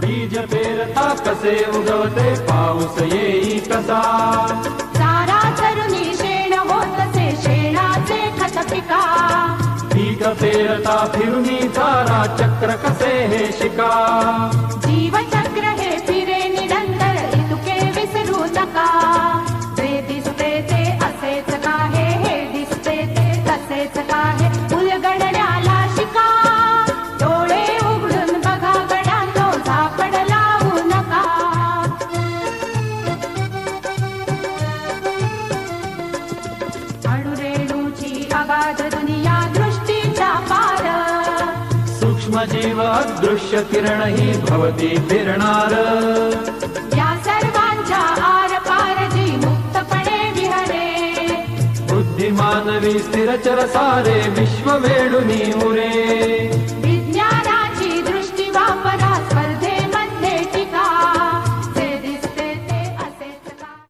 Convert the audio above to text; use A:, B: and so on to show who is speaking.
A: बीज पेरता कसे उगवते पाऊस येई कसा?
B: चारा चरुणी शेण होत से शेणाचे खत पिका.
A: पीक पेरता फिरुनी चारा चक्र कसे हे शिका? सूक्ष्मजीवादृश्यकिरणैः भवति किरणार
B: या सर्वाञ्चा आरपारजी मुक्तपणे विहरे।
A: बुद्धिमानवी स्थिरचरसारे विश्वमेडु